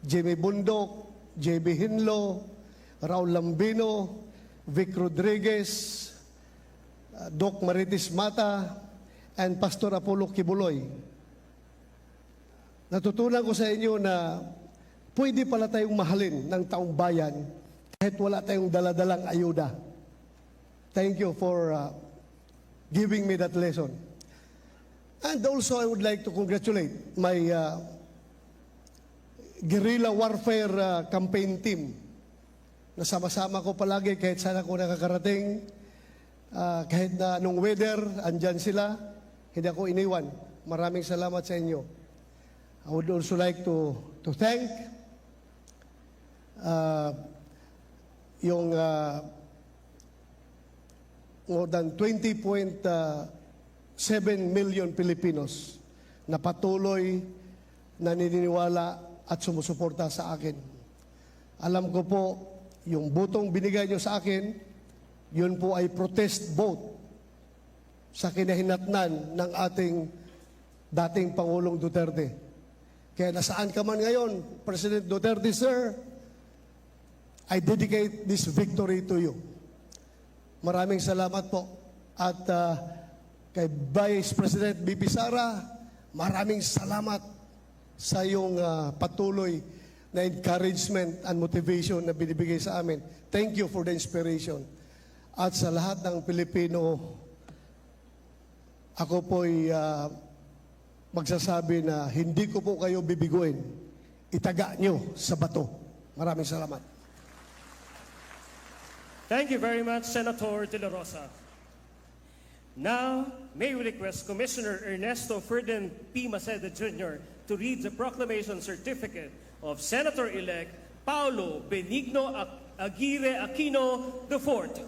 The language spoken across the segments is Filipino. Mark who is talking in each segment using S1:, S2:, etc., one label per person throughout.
S1: Jimmy Bundok, JB Hinlo, Raul Lambino, Vic Rodriguez, uh, Doc Maritis Mata, and Pastor Apollo Kibuloy. Natutunan ko sa inyo na pwede pala tayong mahalin ng taong bayan kahit wala tayong daladalang ayuda. Thank you for uh, giving me that lesson. And also, I would like to congratulate my uh, guerrilla warfare uh, campaign team. Nasama-sama ko palagi kahit saan ako nakakarating. Uh, kahit na anong weather, andyan sila. Hindi ako iniwan. Maraming salamat sa inyo. I would also like to, to thank uh, yung uh, more than 20.7 million Filipinos na patuloy na naniniwala at sumusuporta sa akin. Alam ko po, yung butong binigay nyo sa akin, yun po ay protest vote sa kinahinatnan ng ating dating Pangulong Duterte. Kaya nasaan ka man ngayon, President Duterte, sir, I dedicate this victory to you. Maraming salamat po. At uh, kay Vice President Bibi Sara, maraming salamat sa iyong uh, patuloy na encouragement and motivation na binibigay sa amin. Thank you for the inspiration. At sa lahat ng Pilipino, ako po'y uh, magsasabi na hindi ko po kayo bibiguin. Itaga nyo sa bato. Maraming salamat.
S2: Thank you very much, Senator De La Rosa. Now, may we request Commissioner Ernesto Ferdinand P. Maceda Jr. to read the proclamation certificate of Senator-elect Paulo Benigno Aguirre Aquino IV.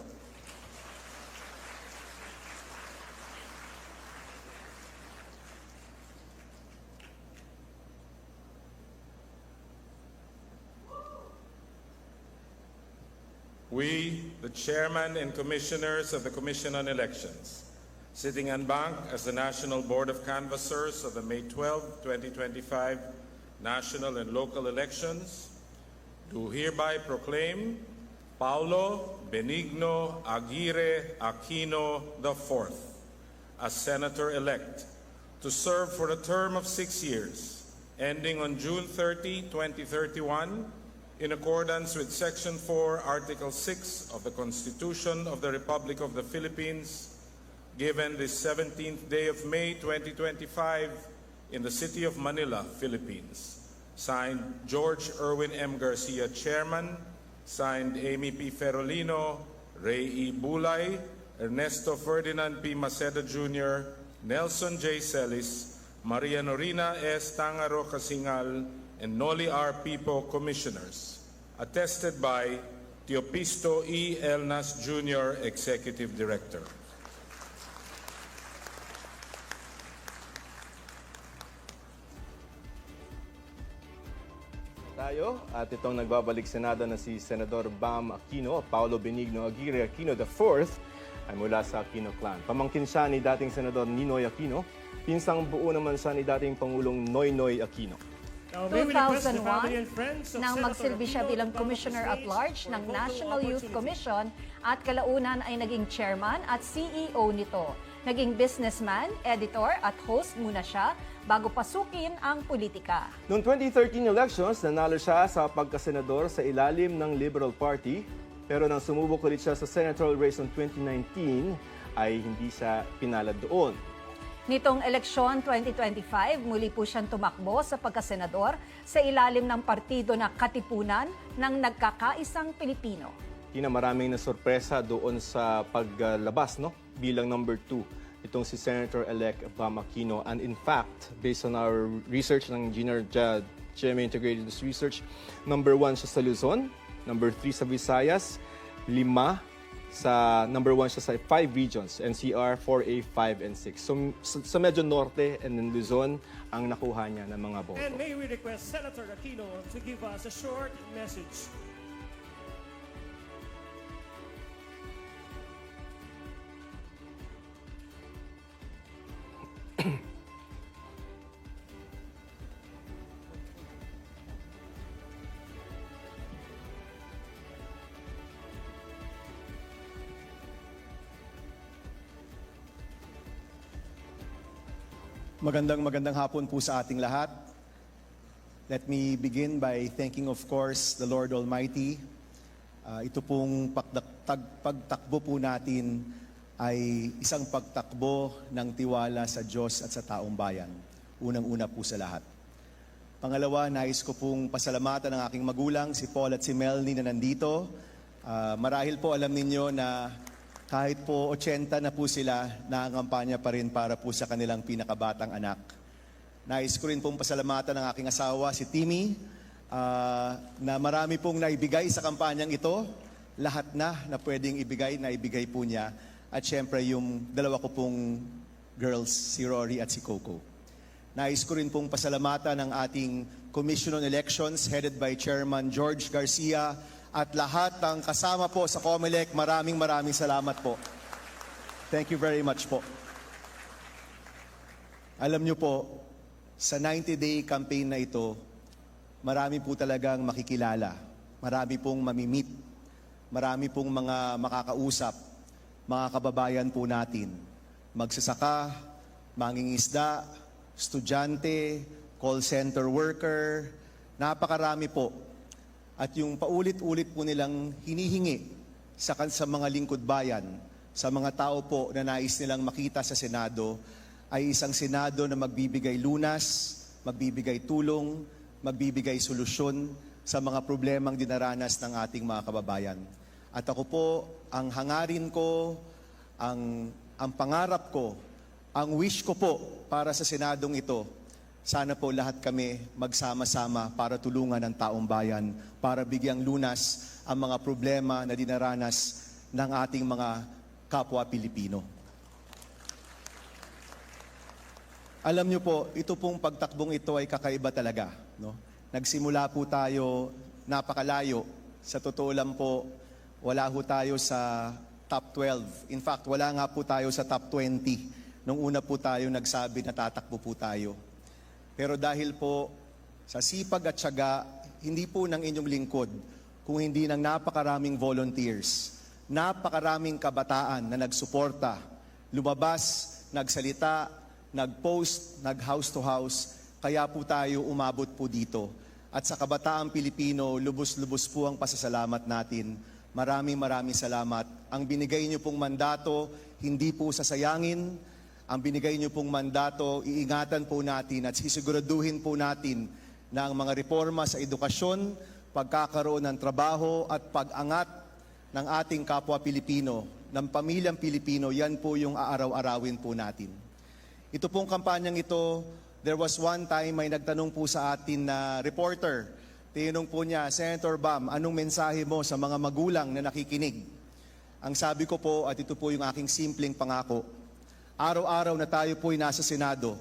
S3: We, the chairman and commissioners of the Commission on Elections, sitting en banc as the National Board of Canvassers of the May 12, 2025 national and local elections, do hereby proclaim Paulo Benigno Aguirre Aquino IV as Senator-elect to serve for a term of six years, ending on June 30, 2031, in accordance with Section 4, Article 6 of the Constitution of the Republic of the Philippines, given this 17th day of May 2025 in the city of Manila, Philippines. Signed George Irwin M. Garcia, Chairman. Signed Amy P. Ferolino, Ray E. Bulay, Ernesto Ferdinand P. Maceda Jr., Nelson J. Celis, Maria Norina S. Tangaro Casingal, and Noli R. Pipo, Commissioners. Attested by Teopisto E. Elnas Jr., Executive Director.
S4: Tayo at itong nagbabalik Senado na si Senador Bam Aquino, Paulo Benigno Aguirre Aquino IV ay mula sa Aquino clan. Pamangkin siya ni dating Senador Ninoy Aquino, pinsang buo naman siya ni dating Pangulong Noynoy Aquino.
S2: Now, may we request the family
S5: 2001
S2: and friends of
S5: nang magsilbi siya bilang Commissioner at Large ng National Youth. Commission at kalaunan ay naging chairman at CEO nito. Naging businessman, editor at host muna siya bago pasukin ang politika.
S4: Noong 2013 elections, nanalo siya sa pagkasenador sa ilalim ng Liberal Party. Pero nang sumubok ulit siya sa senatorial race noong 2019, ay hindi siya pinalad doon.
S5: Nitong eleksyon 2025, muli po siyang tumakbo sa pagkasenador sa ilalim ng partido na Katipunan ng Nagkakaisang Pilipino.
S4: Tina, maraming na sorpresa doon sa paglabas no? bilang number two itong si Senator-elect Bam Aquino. And in fact, based on our research ng Giner GMA Integrated News Research, number one siya sa Luzon, number three sa Visayas, lima sa number one siya sa five regions, NCR, 4A, 5, and 6. So sa, medyo norte and then Luzon ang nakuha niya ng mga boto.
S2: And may we request Senator Aquino to give us a short message.
S6: Magandang magandang hapon po sa ating lahat. Let me begin by thanking of course the Lord Almighty. Ah, ito pong pagdak- pagtakbo po natin ay isang pagtakbo ng tiwala sa Diyos at sa taong bayan. Unang-una po sa lahat. Pangalawa, nais ko pong pasalamatan ng aking magulang, si Paul at si Melanie na nandito. Ah, marahil po alam ninyo na kahit po 80 na po sila, nangangampanya pa rin para po sa kanilang pinakabatang anak. Nais ko rin pong pasalamatan ng aking asawa, si Timmy, ah, na marami pong naibigay sa kampanyang ito. Lahat na na pwedeng ibigay, naibigay po niya. At syempre yung dalawa ko pong girls, si Rory at si Coco. Nais ko rin pong pasalamatan ng ating Commission on Elections headed by Chairman George Garcia at lahat ng kasama po sa COMELEC. Maraming maraming salamat po. Thank you very much po. Alam niyo po, sa 90-day campaign na ito, marami po talagang makikilala. Marami pong mamimit. Marami pong mga makakausap. Mga kababayan po natin. Magsasaka, mangingisda, estudyante, call center worker, napakarami po. At yung paulit-ulit po nilang hinihingi sa, sa mga lingkod bayan, sa mga tao po na nais nilang makita sa Senado, ay isang Senado na magbibigay lunas, magbibigay tulong, magbibigay solusyon sa mga problemang dinaranas ng ating mga kababayan. At ako po, ang hangarin ko, ang, ang pangarap ko, ang wish ko po para sa Senadong ito, sana po lahat kami magsama-sama para tulungan ang taong bayan, para bigyang lunas ang mga problema na dinaranas ng ating mga kapwa Pilipino. Alam niyo po, ito pong pagtakbong ito ay kakaiba talaga. No? Nagsimula po tayo napakalayo. Sa totoo lang po, wala ho tayo sa top 12. In fact, wala nga po tayo sa top 20 nung una po tayo nagsabi na tatakbo po tayo. Pero dahil po sa sipag at syaga, hindi po ng inyong lingkod, kung hindi ng napakaraming volunteers, napakaraming kabataan na nagsuporta, lumabas, nagsalita, nag-post, nag-house to house, kaya po tayo umabot po dito. At sa kabataang Pilipino, lubos-lubos po ang pasasalamat natin. Maraming maraming salamat. Ang binigay niyo pong mandato, hindi po sasayangin. Ang binigay niyo pong mandato, iingatan po natin at sisiguraduhin po natin na ang mga reforma sa edukasyon, pagkakaroon ng trabaho at pag-angat ng ating kapwa Pilipino, ng pamilyang Pilipino, yan po yung aaraw-arawin po natin. Ito pong kampanyang ito, there was one time may nagtanong po sa atin na reporter. Tinanong po niya, Senator Bam, anong mensahe mo sa mga magulang na nakikinig? Ang sabi ko po, at ito po yung aking simpleng pangako, araw-araw na tayo po'y nasa Senado,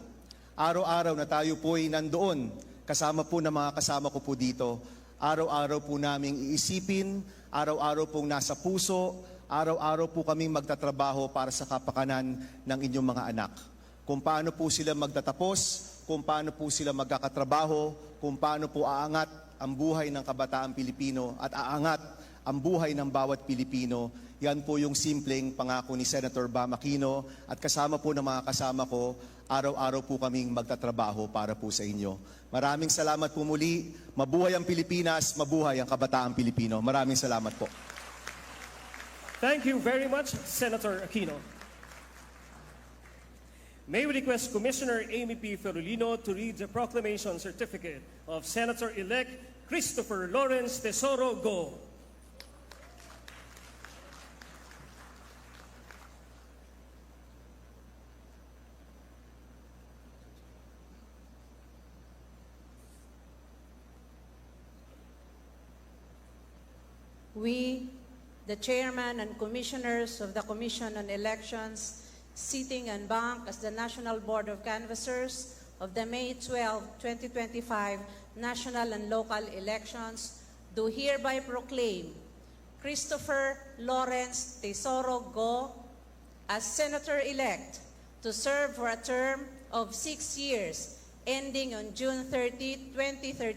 S6: araw-araw na tayo po'y nandoon, kasama po ng mga kasama ko po dito, araw-araw po naming iisipin, araw-araw pong nasa puso, araw-araw po kaming magtatrabaho para sa kapakanan ng inyong mga anak. Kung paano po sila magtatapos, kung paano po sila magkakatrabaho, kung paano po aangat ang buhay ng kabataang Pilipino at aangat ang buhay ng bawat Pilipino. Yan po yung simpleng pangako ni Senator Bam Aquino at kasama po ng mga kasama ko, araw-araw po kaming magtatrabaho para po sa inyo. Maraming salamat po muli. Mabuhay ang Pilipinas, mabuhay ang kabataang Pilipino. Maraming salamat po.
S2: Thank you very much, Senator Aquino. May we request Commissioner Amy P. Ferolino to read the proclamation certificate of Senator-elect Christopher Lawrence Tesoro Go.
S7: We, the chairman and commissioners of the Commission on Elections, sitting and bank as the National Board of Canvassers of the May 12, 2025 national and local elections, do hereby proclaim Christopher Lawrence Tesoro Go as Senator-elect to serve for a term of six years ending on June 30, 2013